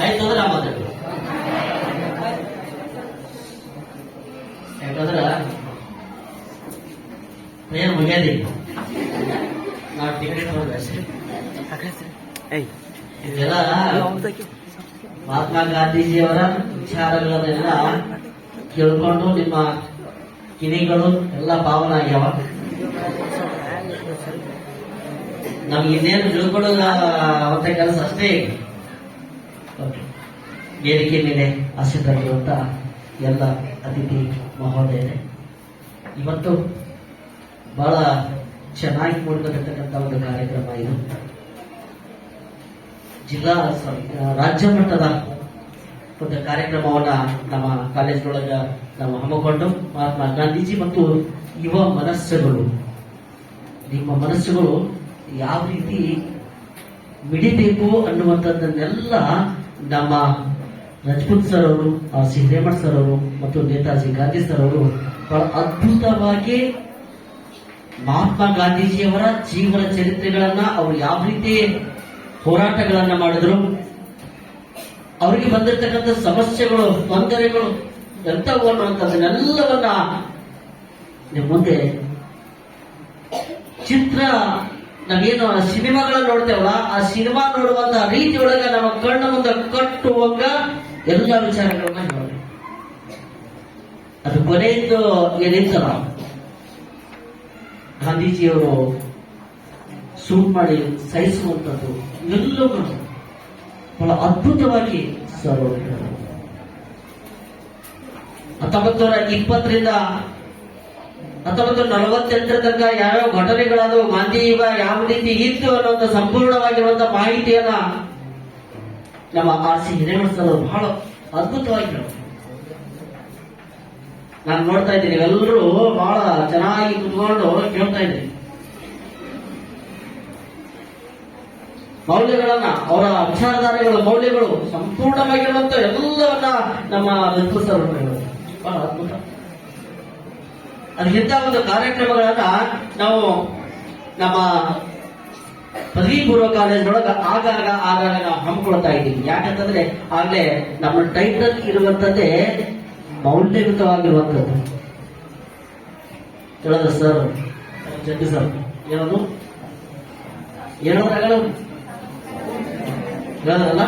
ಆಯ್ತು ಅಂದ್ರೆ ಮಾತಾಡಿ. ಯಾಕಂದ್ರ ಏನು ಮುಗಿಯದಿ ನಾವು ಟಿಕೆಟ್ ಇದೆಲ್ಲ ಮಹಾತ್ಮ ಗಾಂಧೀಜಿಯವರ ವಿಚಾರಗಳನ್ನೆಲ್ಲ ಕೇಳ್ಕೊಂಡು ನಿಮ್ಮ ಕಿವಿಗಳು ಎಲ್ಲ ಪಾವನ ಆಗ್ಯಾವ. ನಮ್ಗೆ ಇನ್ನೇನು ತಿಳ್ಕೊಳ್ಳೋದ ಅವತ್ತ ಕೆಲಸ ಅಷ್ಟೇ. ವೇದಿಕೆ ಮೇಲೆ ಆಶ್ರಿತರಿರುವಂತ ಎಲ್ಲ ಅತಿಥಿ ಮಹೋದಯರೇ, ಇವತ್ತು ಬಹಳ ಚೆನ್ನಾಗಿ ಮೂಡಿಬರ್ತಕ್ಕಂಥ ಒಂದು ಕಾರ್ಯಕ್ರಮ ಇದು ಜಿಲ್ಲಾ ರಾಜ್ಯ ಮಟ್ಟದ ಒಂದು ಕಾರ್ಯಕ್ರಮವನ್ನ ನಮ್ಮ ಕಾಲೇಜ್ನೊಳಗ ನಾವು ಹಮ್ಮಿಕೊಂಡು ಮಹಾತ್ಮ ಗಾಂಧೀಜಿ ಮತ್ತು ಯುವ ಮನಸ್ಸುಗಳು, ನಿಮ್ಮ ಮನಸ್ಸುಗಳು ಯಾವ ರೀತಿ ಮಿಡಿಬೇಕು ಅನ್ನುವಂಥದ್ದನ್ನೆಲ್ಲ ನಮ್ಮ ರಜಪೂತ್ ಸರ್ ಅವರು ಆರ್ ಸಿ ಹಿರೇಮಠ್ ಸರ್ ಅವರು ಮತ್ತು ನೇತಾಜಿ ಗಾಂಧಿ ಸರ್ ಅವರು ಬಹಳ ಅದ್ಭುತವಾಗಿ ಮಹಾತ್ಮ ಗಾಂಧೀಜಿಯವರ ಜೀವನ ಚರಿತ್ರೆಗಳನ್ನ ಅವರು ಯಾವ ರೀತಿ ಹೋರಾಟಗಳನ್ನ ಮಾಡಿದ್ರು. ಅವರಿಗೆ ಬಂದಿರತಕ್ಕಂಥ ಸಮಸ್ಯೆಗಳು, ತೊಂದರೆಗಳು ಎಂಥವು ನಿಮ್ಮ ಮುಂದೆ ಚಿತ್ರ ನಾವೇನು ಆ ಸಿನಿಮಾಗಳನ್ನ ನೋಡ್ತೇವಲ್ಲ, ಆ ಸಿನಿಮಾ ನೋಡುವಂತ ರೀತಿ ಒಳಗ ನಮ್ಮ ಕಣ್ಣ ಮುಂದೆ ಕಟ್ಟುವಂಗ ಎಲ್ಲ ವಿಚಾರಗಳನ್ನ ನೋಡಿ ಅದು ಕೊನೆಯಿಂದ ಏನಿತ್ತಲ್ಲ, ಗಾಂಧೀಜಿಯವರು ಸೂಟ್ ಮಾಡಿ ಸಹಿಸುವಂಥದ್ದು ಎಲ್ಲವೂ ಬಹಳ ಅದ್ಭುತವಾಗಿ ಸರ್. ಹತ್ತೊಂಬತ್ತು ನೂರ ಇಪ್ಪತ್ತರಿಂದ ಹತ್ತೊಂಬತ್ತು ನಲವತ್ತೆಂಟರ ತನಕ ಯಾವ್ಯಾವ ಘಟನೆಗಳಾದವು ಗಾಂಧಿ ಯಾವ ರೀತಿ ಇತ್ತು ಅನ್ನುವಂಥ ಸಂಪೂರ್ಣವಾಗಿರುವಂತ ಮಾಹಿತಿಯನ್ನ ನಮ್ಮ ಆರ್ ಸಿ ಹಿರೇಮಠ ಬಹಳ ಅದ್ಭುತವಾಗಿ. ನಾನು ನೋಡ್ತಾ ಇದ್ದೀನಿ, ಎಲ್ಲರೂ ಬಹಳ ಚೆನ್ನಾಗಿ ಕುತ್ಕೊಂಡು ಕೇಳ್ತಾ ಇದ್ದೀನಿ. ಮೌಲ್ಯಗಳನ್ನ, ಅವರ ವಿಚಾರಧಾರೆಗಳ ಮೌಲ್ಯಗಳು ಸಂಪೂರ್ಣವಾಗಿರುವಂತ ಎಲ್ಲವನ್ನ ನಮ್ಮ ರಘು ಸರ್ ಅವರು ಬಹಳ ಅದ್ಭುತ. ಅದಕ್ಕಿಂತ ಒಂದು ಕಾರ್ಯಕ್ರಮಗಳನ್ನ ನಾವು ನಮ್ಮ ಪದವಿ ಪೂರ್ವ ಒಳಗ ಆಗಾಗ ಆಗಾಗ ನಾವು ಹಮ್ಮಿಕೊಳ್ತಾ ಇದ್ದೀವಿ. ಯಾಕಂತಂದ್ರೆ ಆಗ್ಲೇ ನಮ್ಮ ಟೈಟಲ್ ಇರುವಂತದ್ದೇ ಮೌಲ್ಯಯುತವಾಗಿರುವಂತದ್ದು. ಹೇಳದ ಸರ್ ಜಡ್ಡಿ ಸರ್ ಏನದು? ಏನೋದ್ರಾಗಲ್ಲ ಹೇಳೋದಲ್ಲ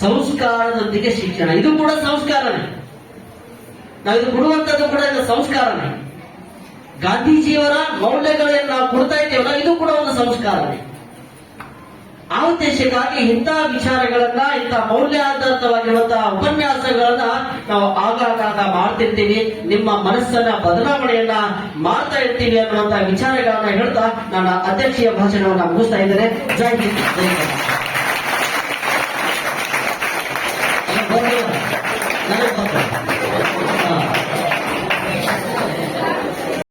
ಸಂಸ್ಕಾರದೊಂದಿಗೆ ಶಿಕ್ಷಣ. ಇದು ಕೂಡ ಸಂಸ್ಕಾರನೇ. ನಾವು ಇದು ಕೂಡ ಸಂಸ್ಕಾರನೇ ಗಾಂಧೀಜಿಯವರ ಮೌಲ್ಯಗಳನ್ನು ನಾವು ಕೊಡ್ತಾ ಇದ್ದೇವಲ್ಲ, ಇದು ಕೂಡ ಒಂದು ಸಂಸ್ಕಾರನೇ ಆ ಉದ್ದೇಶಕ್ಕಾಗಿ ಇಂತಹ ವಿಚಾರಗಳನ್ನ ಇಂತಹ ಮೌಲ್ಯಾಧಾರಿತವಾಗಿರುವಂತಹ ಉಪನ್ಯಾಸಗಳನ್ನ ನಾವು ಆಗಾಗ ಮಾಡ್ತಿರ್ತೀವಿ ನಿಮ್ಮ ಮನಸ್ಸನ್ನ ಬದಲಾವಣೆಯನ್ನ ಮಾಡ್ತಾ ಇರ್ತೀವಿ ಅನ್ನುವಂತಹ ವಿಚಾರಗಳನ್ನ ಹೇಳ್ತಾ ನನ್ನ ಅಧ್ಯಕ್ಷೀಯ ಭಾಷಣವನ್ನ ಮುಗಿಸ್ತಾ ಇದ್ದೇನೆ. ಜೈ ಹಿಂದ್, ಜೈ.